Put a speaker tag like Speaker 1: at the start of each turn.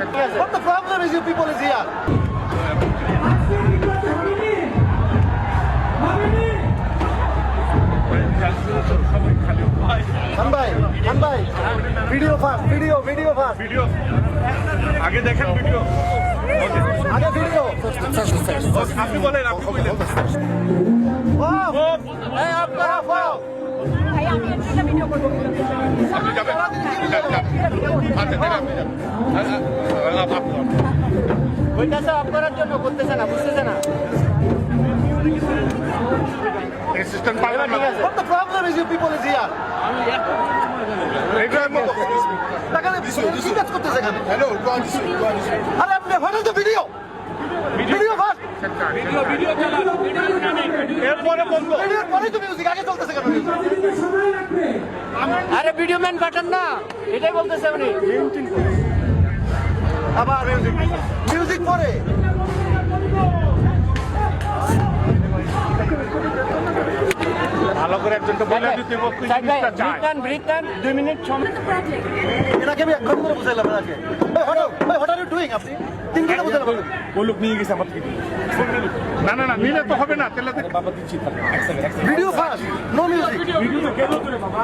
Speaker 1: What the problem is you people is here? Video first video video first
Speaker 2: video আগে দেখেন video
Speaker 1: আগে video
Speaker 2: আপনি বলেন আপনি বলেন।
Speaker 3: আপনারা ফাও
Speaker 2: আপনি যাবেন। আচ্ছা
Speaker 1: ওইটাছে অফ করার জন্য করতেছে না বুঝতেছে না।
Speaker 2: পারবেন না।
Speaker 1: What the problem is you people is here?
Speaker 2: এটা
Speaker 1: টাকা কি কাজ করতেছে এখানে?
Speaker 2: Hello go on go on
Speaker 1: আরে আপনি what is the video? Video first.
Speaker 2: এরপরে বলব
Speaker 1: ভিডিওর পরেই তো মিউজিক আগে চলতেছে কেন?
Speaker 4: আরে ভিডিও ম্যান বাটন না এটাই বলতেছে উনি।
Speaker 1: আবার মিউজিক
Speaker 2: ভালো করে একজনকে বলে দিতে তুই
Speaker 4: সাইড
Speaker 2: জিনিসটা চাই।
Speaker 4: ব্রিট নেন ব্রিট মিনিট সময়।
Speaker 1: এনাকে আমি এক ঘণ্টা ধরে বুঝাইলাম এনাকে। হোয়াট আর ইউ ডুইং আপনি? তিন ঘণ্টা বুঝাইলাম
Speaker 5: বলুক নিয়ে গেছে আমার থেকে
Speaker 2: না না না নিলে তো হবে না তাহলে
Speaker 5: বাবা দিচ্ছি
Speaker 1: video first no music
Speaker 5: video তো বাবা।